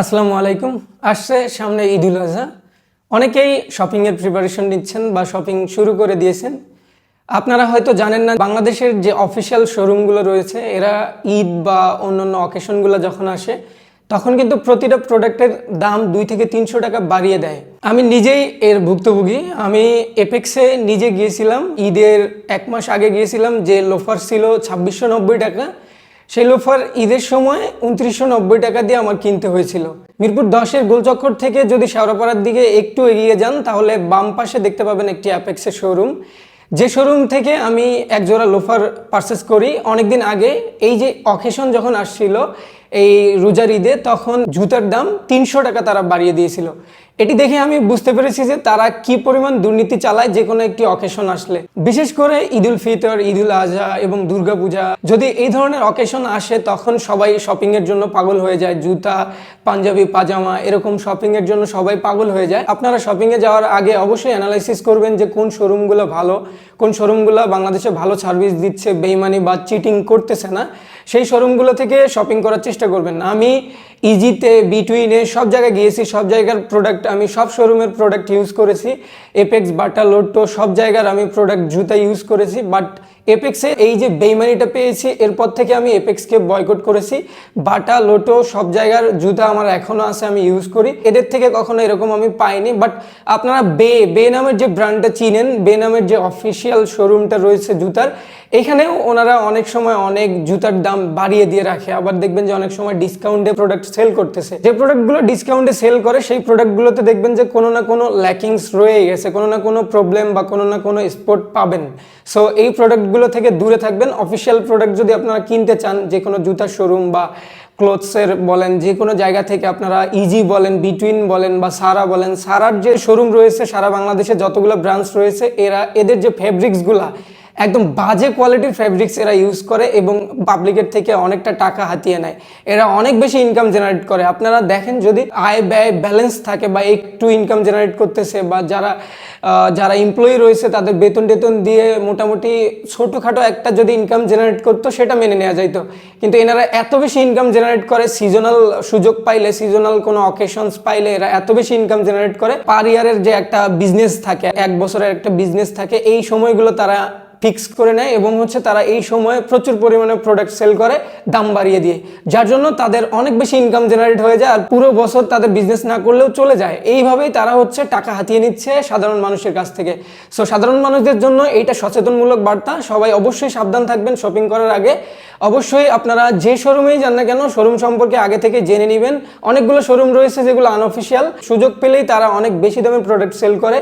আসসালামু আলাইকুম। আসছে সামনে ঈদুল আজহা। অনেকেই শপিংয়ের প্রিপারেশন নিচ্ছেন বা শপিং শুরু করে দিয়েছেন। আপনারা হয়তো জানেন না, বাংলাদেশের যে অফিসিয়াল শোরুমগুলো রয়েছে, এরা ঈদ বা অন্যান্য অকেশনগুলো যখন আসে, তখন কিন্তু প্রতিটা প্রোডাক্টের দাম দুই থেকে তিনশো টাকা বাড়িয়ে দেয়। আমি নিজেই এর ভুক্তভোগী। আমি এপেক্সে নিজে গিয়েছিলাম। ঈদের এক মাস আগে গিয়েছিলাম যে লোফার ছিল ছাব্বিশশো নব্বই টাকা। সেই লোফার ঈদের সময় উনত্রিশশো নব্বই টাকা দিয়ে আমার কিনতে হয়েছিল। মিরপুর দশের গোলচক্কর থেকে যদি শেওড়াপাড়ার দিকে একটু এগিয়ে যান, তাহলে বাম পাশে দেখতে পাবেন একটি অ্যাপেক্সের শোরুম যে শোরুম থেকে আমি একজোড়া লোফার পারচেস করি, অনেকদিন আগে এই যে অকেশন যখন আসছিল এই রোজার ঈদে তখন জুতার দাম তিনশো টাকা তারা বাড়িয়ে দিয়েছিল। এটি দেখে আমি বুঝতে পেরেছি যে তারা কি পরিমাণ দুর্নীতি চালায় যে কোনো একটি অকেশন আসলে। বিশেষ করে ঈদুল ফিতর, ঈদুল আজহা এবং দুর্গাপূজা। যদি এই ধরনের অকেশন আসে, তখন সবাই শপিং এর জন্য পাগল হয়ে যায়। জুতা, পাঞ্জাবি, পাজামা এরকম শপিং এর জন্য সবাই পাগল হয়ে যায়। আপনারা শপিং এ যাওয়ার আগে অবশ্যই অ্যানালাইসিস করবেন যে কোন শোরুমগুলো ভালো, কোন শোরুমগুলো বাংলাদেশে ভালো সার্ভিস দিচ্ছে, বেইমানি বা চিটিং করতেছে না। সেই শোরুমগুলো থেকে শপিং করার চেষ্টা করবেন। আমি ইজিতে বিটুইনে সব জায়গায় গিয়েছি, সব জায়গার প্রোডাক্ট আমি, সব শোরুমের প্রোডাক্ট ইউজ করেছি। এপেক্স বাটা লোটো সব জায়গার আমি প্রোডাক্ট জুতা ইউজ করেছি বাট এপেক্সে এই যে বেইমানিটা পেয়েছি, এরপর থেকে আমি এপেক্সকে বয়কট করেছি। বাটা, লোটো, সব জায়গার জুতা আমার এখনও আছে, আমি ইউজ করি। এদের থেকে কখনো এরকম আমি পাইনি বাট আপনারা বে বে নামের যে ব্র্যান্ডটা চিনেন বে নামের যে অফিসিয়াল শোরুমটা রয়েছে জুতার, এখানেও ওনারা অনেক সময় অনেক জুতার দাম বাড়িয়ে দিয়ে রাখে। আবার দেখবেন যে অনেক সময় ডিসকাউন্টে প্রোডাক্ট সেল করতেছে। যে প্রোডাক্টগুলো ডিসকাউন্টে সেল করে, সেই প্রোডাক্টগুলোতে দেখবেন যে কোনো না কোনো ল্যাকিংস রয়ে গেছে, কোনো না কোনো প্রবলেম বা কোনো না কোনো স্পট পাবেন। সো এই প্রোডাক্টগুলো থেকে দূরে থাকবেন। অফিসিয়াল প্রোডাক্ট যদি আপনারা কিনতে চান, যে কোনো জুতার শোরুম বা ক্লোথসের বলেন, যে কোনো জায়গা থেকে আপনারা ইজি বলেন বিটুইন বলেন বা সারা বলেন সারার যে শোরুম রয়েছে সারা বাংলাদেশে যতগুলো ব্রাঞ্চ রয়েছে, এরা, এদের যে ফেব্রিক্সগুলা একদম বাজে কোয়ালিটির ফ্যাব্রিক্স এরা ইউজ করে এবং পাবলিকের থেকে অনেকটা টাকা হাতিয়ে নেয়। এরা অনেক বেশি ইনকাম জেনারেট করে। আপনারা দেখেন যদি আয় ব্যয় ব্যালেন্স থাকে বা একটু ইনকাম জেনারেট করতেছে বা যারা যারা এমপ্লয়ি রয়েছে তাদের বেতন টেতন দিয়ে মোটামুটি ছোটোখাটো একটা যদি ইনকাম জেনারেট করতো সেটা মেনে নেওয়া যাইতো। কিন্তু এনারা এত বেশি ইনকাম জেনারেট করে সিজনাল সুযোগ পাইলে সিজনাল কোনো অকেশনস পাইলে এরা এত বেশি ইনকাম জেনারেট করে। পার ইয়ারের যে একটা বিজনেস থাকে, এক বছরের একটা বিজনেস থাকে, এই সময়গুলো তারা ফিক্স করে নেয় এবং হচ্ছে তারা এই সময়ে প্রচুর পরিমাণে প্রোডাক্ট সেল করে, দাম বাড়িয়ে দিয়ে। যার জন্য তাদের অনেক বেশি ইনকাম জেনারেট হয়ে যায় আর পুরো বছর তাদের বিজনেস না করলেও চলে যায়। এইভাবেই তারা হচ্ছে টাকা হাতিয়ে নিচ্ছে সাধারণ মানুষের কাছ থেকে। সো সাধারণ মানুষদের জন্য এইটা সচেতনমূলক বার্তা। সবাই অবশ্যই সাবধান থাকবেন শপিং করার আগে। অবশ্যই আপনারা যে শোরুমেই যান না কেন, শোরুম সম্পর্কে আগে থেকে জেনে নেবেন। অনেকগুলো শোরুম রয়েছে যেগুলো আনঅফিসিয়াল সুযোগ পেলেই তারা অনেক বেশি দামে প্রোডাক্ট সেল করে।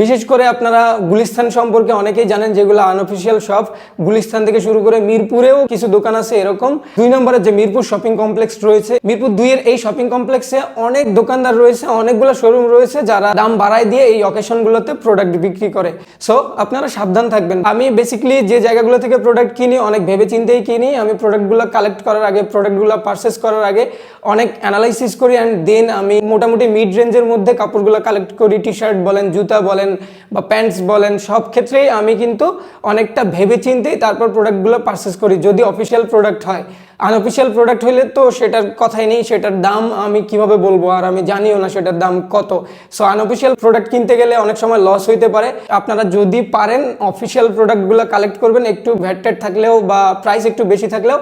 বিশেষ করে আপনারা গুলিস্তান সম্পর্কে অনেকেই জানেন যেগুলো আনঅফিসিয়াল শপ গুলিস্তান থেকে শুরু করে মিরপুরেও কিছু দোকান আছে এরকম। দুই নম্বরের যে মিরপুর শপিং কমপ্লেক্স রয়েছে। মিরপুর দুইয়ের এই শপিং কমপ্লেক্সে অনেক দোকানদার রয়েছে, অনেকগুলো শোরুম রয়েছে যারা দাম বাড়ায় দিয়ে এই অকেশনগুলোতে প্রোডাক্ট বিক্রি করে। সো আপনারা সাবধান থাকবেন। আমি বেসিক্যালি যে জায়গাগুলো থেকে প্রোডাক্ট কিনি, অনেক ভেবে চিন্তেই কিনি। আমি প্রোডাক্টগুলো কালেক্ট করার আগে প্রোডাক্টগুলো পারচেস করার আগে অনেক অ্যানালাইসিস করি অ্যান্ড দেন আমি মোটামুটি মিড রেঞ্জের মধ্যে কাপড়গুলো কালেক্ট করি। টি শার্ট বলেন, জুতা বলেন বা প্যান্টস বলেন, সব ক্ষেত্রেই আমি কিন্তু অনেকটা ভেবে চিন্তেই তারপর প্রোডাক্টগুলো পারচেস করি। যদি অফিসিয়াল প্রোডাক্ট হয় আনঅফিসিয়াল প্রোডাক্ট হইলে তো সেটার কথাই নেই, সেটার দাম আমি কীভাবে বলব আর আমি জানিও না সেটার দাম কত। সো আনঅফিসিয়াল প্রোডাক্ট কিনতে গেলে অনেক সময় লস হইতে পারে। আপনারা যদি পারেন অফিসিয়াল প্রোডাক্টগুলো কালেক্ট করবেন, একটু ভ্যাটেড থাকলেও বা প্রাইস একটু বেশি থাকলেও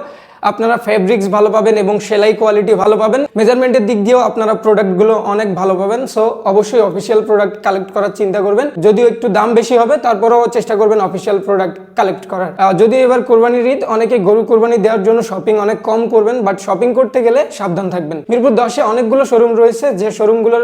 আপনারা ফেব্রিক্স ভালো পাবেন এবং সেলাই কোয়ালিটি ভালো পাবেন। মেজারমেন্টের দিক দিয়েও আপনারা প্রোডাক্টগুলো অনেক ভালো পাবেন। সো অবশ্যই অফিসিয়াল প্রোডাক্ট কালেক্ট করার চিন্তা করবেন। যদিও একটু দাম বেশি হবে, তারপরেও চেষ্টা করবেন অফিসিয়াল প্রোডাক্ট কালেক্ট করার। যদি এবার কোরবানির ঈদ, অনেকে গরু কোরবানি দেওয়ার জন্য শপিং অনেক কম করবেন বাট শপিং করতে গেলে সাবধান থাকবেন। মিরপুর দশে অনেকগুলো শোরুম রয়েছে, যে শোরুমগুলোর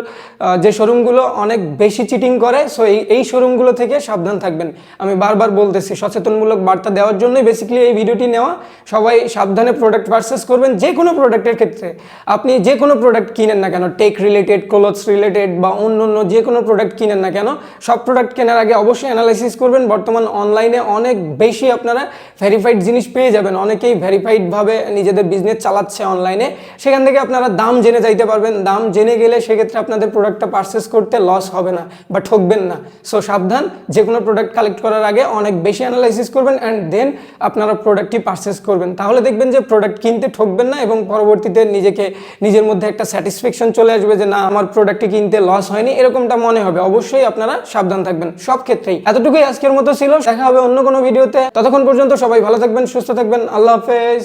যে শোরুমগুলো অনেক বেশি চিটিং করে সো এই এই শোরুমগুলো থেকে সাবধান থাকবেন। আমি বারবার বলতেছি, সচেতনমূলক বার্তা দেওয়ার জন্যই বেসিক্যালি এই ভিডিওটি নেওয়া। সবাই সাবধানে প্রোডাক্ট পারচেস করবেন যে কোনো প্রোডাক্টের ক্ষেত্রে। আপনি যে কোনো প্রোডাক্ট কিনেন না কেন টেক রিলেটেড ক্লোথস রিলেটেড বা অন্য অন্য যে কোনো প্রোডাক্ট কিনেন না কেন, সব প্রোডাক্ট কেনার আগে অবশ্যই অ্যানালাইসিস করবেন। বর্তমান অনলাইনে অনেক বেশি আপনারা ভেরিফাইড জিনিস পেয়ে যাবেন। অনেকেই ভেরিফাইডভাবে নিজেদের বিজনেস চালাচ্ছে অনলাইনে সেখান থেকে আপনারা দাম জেনে যাইতে পারবেন। দাম জেনে গেলে সেক্ষেত্রে আপনাদের প্রোডাক্টটা পারচেস করতে লস হবে না বা ঠকবেন না। সো সাবধান যে কোনো প্রোডাক্ট কালেক্ট করার আগে অনেক বেশি অ্যানালাইসিস করবেন অ্যান্ড দেন আপনারা প্রোডাক্টটি পারচেস করবেন। তাহলে দেখবেন যে প্রোডাক্ট কিনতে ঠকবেন না এবং পরবর্তীতে নিজেকে, নিজের মধ্যে একটা স্যাটিসফ্যাকশন চলে আসবে যে না, আমার প্রোডাক্টটি কিনতে লস হয়নি, এরকমটা মনে হবে। অবশ্যই আপনারা সাবধান থাকবেন, সব ক্ষেত্রেই। এতটুকুই আজকের মতো ছিল। দেখা হবে অন্য কোনো ভিডিওতে ততক্ষণ পর্যন্ত সবাই ভালো থাকবেন, সুস্থ থাকবেন। আল্লাহ হাফেজ।